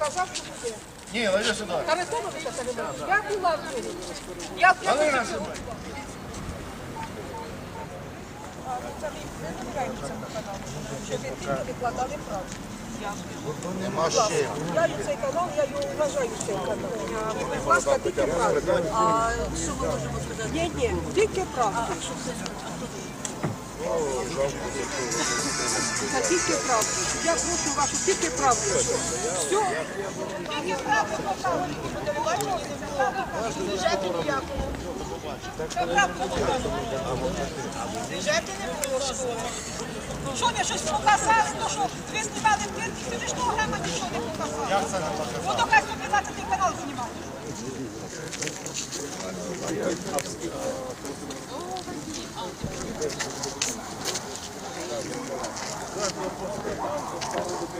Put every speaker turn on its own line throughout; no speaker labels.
сказав, що буде.
Ні, Лариса сюди.
Харитоновича це не буде. Я була в Києві. Я в ви тільки викладали правду.
Нема ще.
Я і цей канал, я його вважаю цей канал. Будь ласка, тільки правду.
А що ми можемо сказати?
Ні, ні, тільки правду. Це тільки правду. Я прошу вашу тільки правду. Все. Тільки правду показують. Бюджету ніякого. Це правду показують. Бюджету не було школи. Що ви щось показали, то що ви знімали плитки, ви ж того грама нічого не показали. Як це не показали? Ну, то хай 115 канал знімає.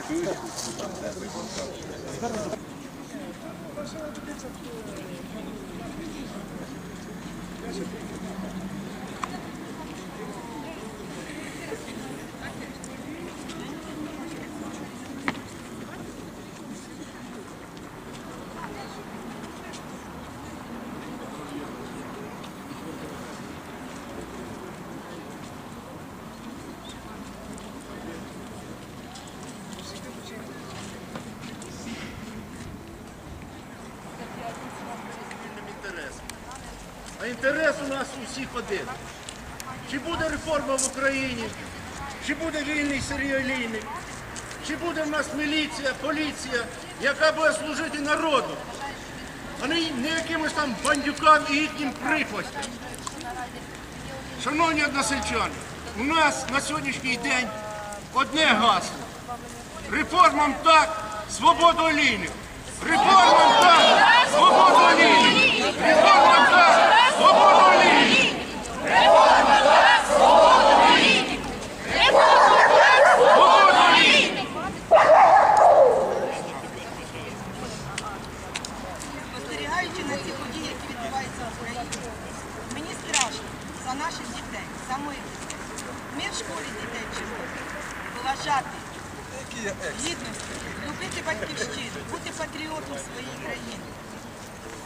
А інтерес у нас у всіх один. Чи буде реформа в Україні, чи буде вільний Сергій Олійник, чи буде в нас міліція, поліція, яка буде служити народу, а не, якимось там бандюкам і їхнім прихвостям. Шановні односельчани, у нас на сьогоднішній день одне гасло. Реформам так, свободу олійник. Реформам так, свободу олійник. Реформам так, свободу олійник. Свободу олійник.
Спостерігаючи на ці події, які відбуваються в Україні, мені страшно за наших дітей, за моїх. Ми в школі дітей вчимо поважати гідності, любити батьківщину, бути патріотом своєї країни.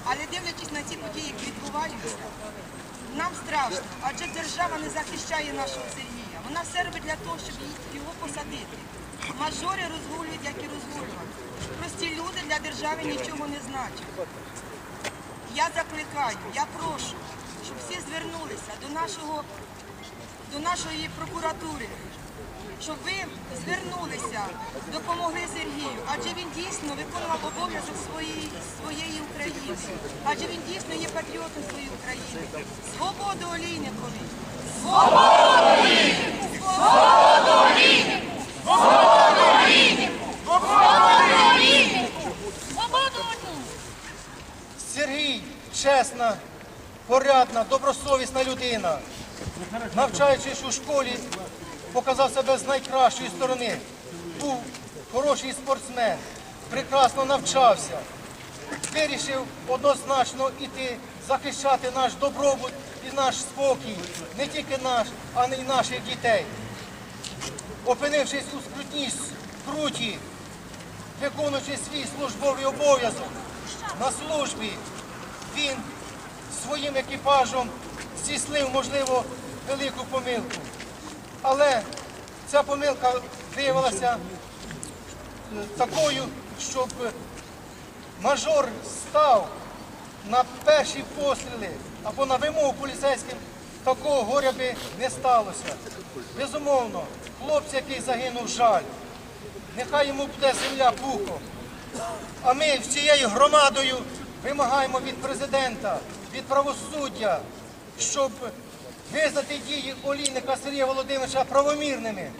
Але дивлячись на ці події, які відбуваються, нам страшно, адже держава не захищає нашого Сергія. Вона все робить для того, щоб його посадити. Мажори розгулюють, як і розгулювати. Прості люди для держави нічого не значать. Я закликаю, я прошу, щоб всі звернулися до нашого, до нашої прокуратури, щоб ви звернулися, допомогли Сергію, адже він дійсно виконував обов'язок своєї, своєї України, адже він дійсно є патріотом своєї України. Свободу олійникові! Свободу олійнику. Свободу оні.
Сергій чесна, порядна, добросовісна людина. Навчаючись у школі, показав себе з найкращої сторони. Був хороший спортсмен, прекрасно навчався. Вирішив однозначно іти захищати наш добробут і наш спокій, не тільки наш, а й наших дітей. Опинившись у скрутній скруті, виконуючи свій службовий обов'язок на службі, він своїм екіпажем здійснив, можливо, велику помилку. Але ця помилка виявилася е, такою, щоб мажор став на перші постріли або на вимогу поліцейським, такого горя би не сталося. Безумовно, хлопці, який загинув, жаль. Нехай йому буде земля пухом. А ми всією громадою вимагаємо від президента, від правосуддя, щоб визнати дії олійника Сергія Володимировича правомірними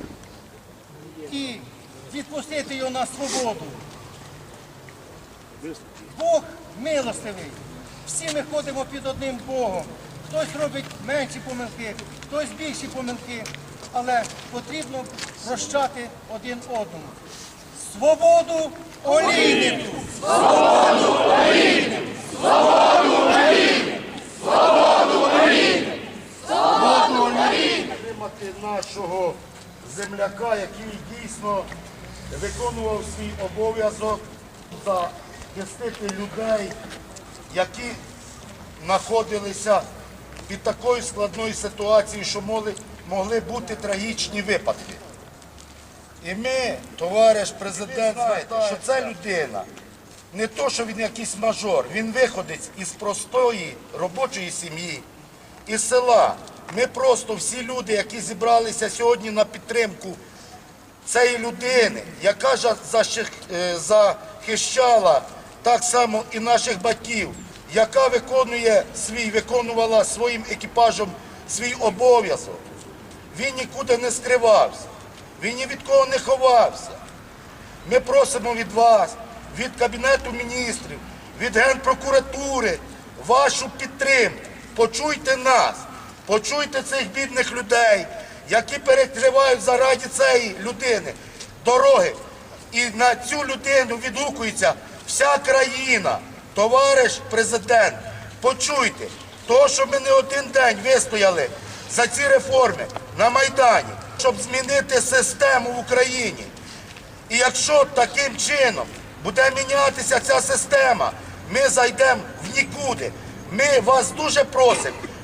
і відпустити його на свободу. Бог милостивий. Всі ми ходимо під одним Богом. Хтось робить менші помилки, хтось більші помилки, але потрібно прощати один одному. Свободу олійнику!
Підтримати нашого земляка, який дійсно виконував свій обов'язок
захистити людей, які знаходилися під такою складною ситуацією, що могли, могли бути трагічні випадки. І ми, товариш президент, знаєте, що ця людина не то, що він якийсь мажор, він виходить із простої робочої сім'ї, із села. Ми просто всі люди, які зібралися сьогодні на підтримку цієї людини, яка е, захищала так само і наших батьків, яка виконує свій, виконувала своїм екіпажем свій обов'язок. Він нікуди не скривався, він ні від кого не ховався. Ми просимо від вас, від Кабінету міністрів, від Генпрокуратури вашу підтримку. Почуйте нас, почуйте цих бідних людей, які перекривають заради цієї людини дороги. І на цю людину відгукується вся країна. Товариш президент, почуйте, то, що ми не один день вистояли за ці реформи на Майдані, щоб змінити систему в Україні. І якщо таким чином буде мінятися ця система, ми зайдемо в нікуди. Ми вас дуже просимо,